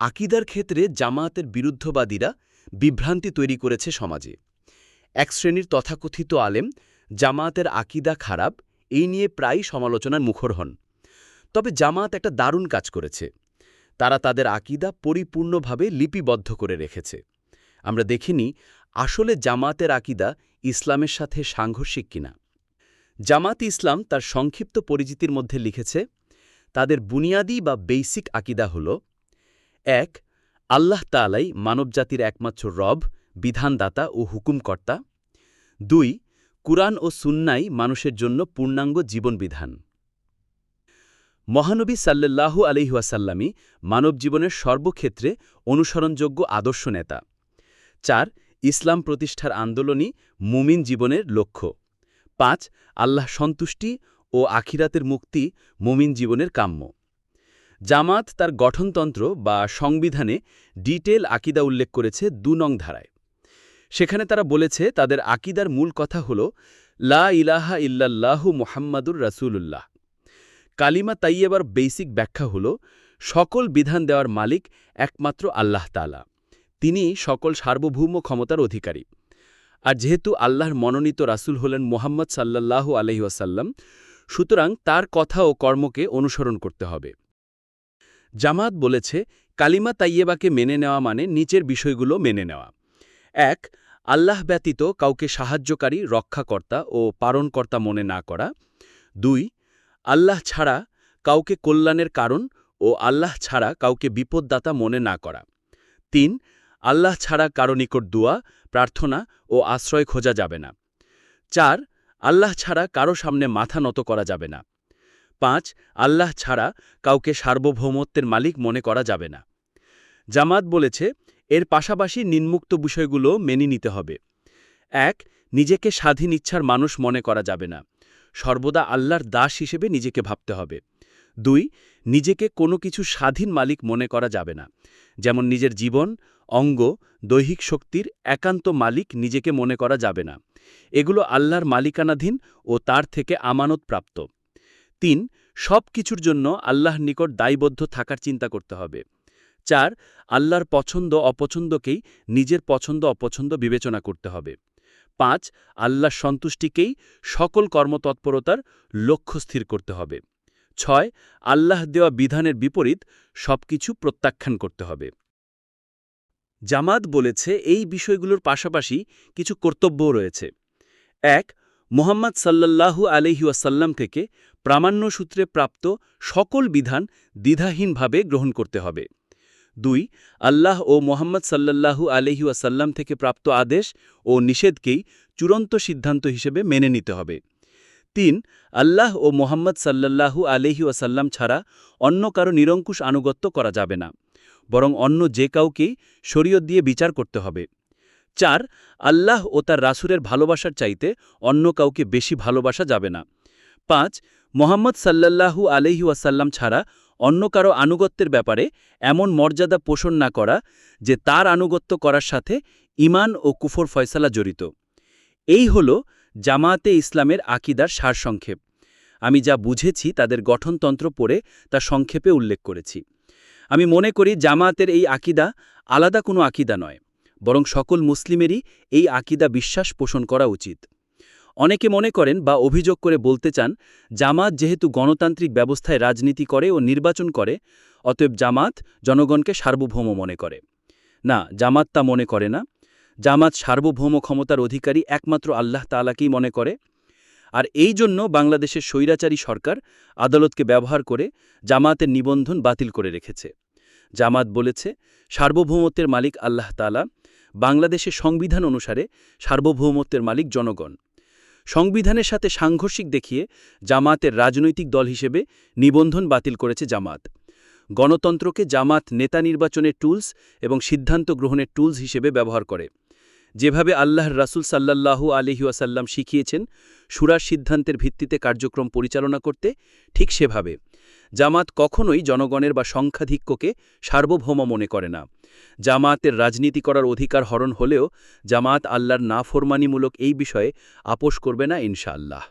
আকিদার ক্ষেত্রে জামায়াতের বিরুদ্ধবাদীরা বিভ্রান্তি তৈরি করেছে সমাজে। এক শ্রেণির তথাকথিত আলেম জামায়াতের আকিদা খারাপ, এই নিয়ে প্রায়ই সমালোচনার মুখর হন। তবে জামায়াত একটা দারুণ কাজ করেছে। তারা তাদের আকিদা পরিপূর্ণভাবে লিপিবদ্ধ করে রেখেছে। আমরা দেখিনি আসলে জামাতের আকিদা ইসলামের সাথে সাংঘর্ষিক কিনা। জামাত ইসলাম তার সংক্ষিপ্ত পরিচিতির মধ্যে লিখেছে, তাদের বুনিয়াদি বা বেসিক আকিদা হল এক, আল্লাহ তালাই মানবজাতির একমাত্র রব, বিধানদাতা ও হুকুমকর্তা। দুই, কুরআন ও সুন্নাই মানুষের জন্য পূর্ণাঙ্গ জীবনবিধান। মহানবী সাল্লাল্লাহু আলহিহাসাল্লামই মানব জীবনের সর্বক্ষেত্রে অনুসরণযোগ্য আদর্শ নেতা। চার, ইসলাম প্রতিষ্ঠার আন্দোলনই মুমিন জীবনের লক্ষ্য। পাঁচ, আল্লাহ সন্তুষ্টি ও আখিরাতের মুক্তি মুমিন জীবনের কাম্য। জামাত তার গঠনতন্ত্র বা সংবিধানে ডিটেল আকিদা উল্লেখ করেছে দু নং ধারায়। সেখানে তারা বলেছে, তাদের আকিদার মূল কথা হল, লা ইলাহা ইল্লাল্লাহু মোহাম্মদুর রাসূলুল্লাহ। কালিমা তাইয়েবার বেসিক ব্যাখ্যা হল, সকল বিধান দেওয়ার মালিক একমাত্র আল্লাহ তালা তিনি সকল সার্বভৌম ক্ষমতার অধিকারী। আর যেহেতু আল্লাহর মনোনীত রাসূল হলেন মোহাম্মদ সাল্লাল্লাহু আলহি ওয়াসাল্লাম, সুতরাং তার কথা ও কর্মকে অনুসরণ করতে হবে। জামাত বলেছে, কালিমা তাইয়েবাকে মেনে নেওয়া মানে নিচের বিষয়গুলো মেনে নেওয়া। এক, আল্লাহ ব্যতীত কাউকে সাহায্যকারী, রক্ষাকর্তা ও পারণকর্তা মনে না করা। দুই, আল্লাহ ছাড়া কাউকে কল্যাণের কারণ ও আল্লাহ ছাড়া কাউকে বিপদদাতা মনে না করা। তিন, আল্লাহ ছাড়া কারও নিকট দোয়া, প্রার্থনা ও আশ্রয় খোঁজা যাবে না। চার, আল্লাহ ছাড়া কারও সামনে মাথা নত করা যাবে না। পাঁচ, আল্লাহ ছাড়া কাউকে সার্বভৌমত্বের মালিক মনে করা যাবে না। জামাত বলেছে, এর পাশাপাশি নিম্মুক্ত বিষয়গুলো মেনে নিতে হবে। এক, নিজেকে স্বাধীন ইচ্ছার মানুষ মনে করা যাবে না। সর্বদা আল্লাহর দাস হিসেবে নিজেকে ভাবতে হবে। দুই, নিজেকে কোনো কিছু স্বাধীন মালিক মনে করা যাবে না। যেমন নিজের জীবন, অঙ্গ, দৈহিক শক্তির একান্ত মালিক নিজেকে মনে করা যাবে না। এগুলো আল্লাহর মালিকানাধীন ও তার থেকে আমানত প্রাপ্ত তিন, সব কিছুর জন্য আল্লাহর নিকট দায়বদ্ধ থাকার চিন্তা করতে হবে। চার, আল্লাহর পছন্দ অপছন্দকেই নিজের পছন্দ অপছন্দ বিবেচনা করতে হবে। পাঁচ, আল্লাহর সন্তুষ্টিকেই সকল কর্মতৎপরতার লক্ষ্য স্থির করতে হবে। ছয়, আল্লাহ দেওয়া বিধানের বিপরীত সবকিছু প্রত্যাখ্যান করতে হবে। জামাত বলেছে এই বিষয়গুলোর পাশাপাশি কিছু কর্তব্যও রয়েছে। এক, মোহাম্মদ সাল্লাল্লাহু আলহিউসাল্লাম থেকে প্রামাণ্য সূত্রে প্রাপ্ত সকল বিধান দ্বিধাহীনভাবে গ্রহণ করতে হবে। দুই, আল্লাহ ও মোহাম্মদ সাল্লাল্লাহু আলহিউসাল্লাম থেকে প্রাপ্ত আদেশ ও নিষেধকেই চূড়ান্ত সিদ্ধান্ত হিসেবে মেনে নিতে হবে। তিন, আল্লাহ ও মোহাম্মদ সাল্লাল্লাহু আলহিউসাল্লাম ছাড়া অন্য কারও নিরঙ্কুশ আনুগত্য করা যাবে না, বরং অন্য যে কাউকেই শরীয়ত দিয়ে বিচার করতে হবে। চার, আল্লাহ ও তার রাসুরের ভালোবাসার চাইতে অন্য কাউকে বেশি ভালোবাসা যাবে না। পাঁচ মোহাম্মদ সাল্লাল্লাহু আলহি ওয়াসাল্লাম ছাড়া অন্য কারও আনুগত্যের ব্যাপারে এমন মর্যাদা পোষণ না করা যে তার আনুগত্য করার সাথে ইমান ও কুফর ফয়সালা জড়িত। এই হল জামায়াতে ইসলামের আকিদার সারসংক্ষেপ। আমি যা বুঝেছি তাদের গঠনতন্ত্র পড়ে তা সংক্ষেপে উল্লেখ করেছি। আমি মনে করি জামায়াতের এই আকিদা আলাদা কোনো আকিদা নয়, বরং সকল মুসলিমেরই এই আকিদা বিশ্বাস পোষণ করা উচিত। অনেকে মনে করেন বা অভিযোগ করে বলতে চান, জামাত যেহেতু গণতান্ত্রিক ব্যবস্থায় রাজনীতি করে ও নির্বাচন করে, অতএব জামাত জনগণকে সার্বভৌম মনে করে। না, জামাত তা মনে করে না। জামাত সার্বভৌম ক্ষমতার অধিকারী একমাত্র আল্লাহ তালাকেই মনে করে। আর এই জন্য বাংলাদেশের স্বৈরাচারী সরকার আদালতকে ব্যবহার করে জামাতের নিবন্ধন বাতিল করে রেখেছে। জামাত বলেছে, সার্বভৌমত্বের মালিক আল্লাহ তালা বাংলাদেশের সংবিধান অনুসারে সার্বভৌমত্বের মালিক জনগণ। সংবিধানের সাথে সাংঘর্ষিক দেখিয়ে জামাতের রাজনৈতিক দল হিসেবে নিবন্ধন বাতিল করেছে জামাত। গণতন্ত্রকে জামাত নেতা নির্বাচনের টুলস এবং সিদ্ধান্ত গ্রহণের টুলস হিসেবে ব্যবহার করে। যেভাবে আল্লাহর রাসুল সাল্লাল্লাহু আলিহাসাল্লাম শিখিয়েছেন, সুরার সিদ্ধান্তের ভিত্তিতে কার্যক্রম পরিচালনা করতে, ঠিক সেভাবে। জামাত কখনোই জনগণের বা সংখ্যাধিক্যকে সার্বভৌম মনে করে না। জামাতের রাজনীতি করার অধিকার হরণ হলেও জামাত আল্লাহর নাফরমানিমূলক এই বিষয়ে আপোষ করবে না ইনশাআল্লাহ।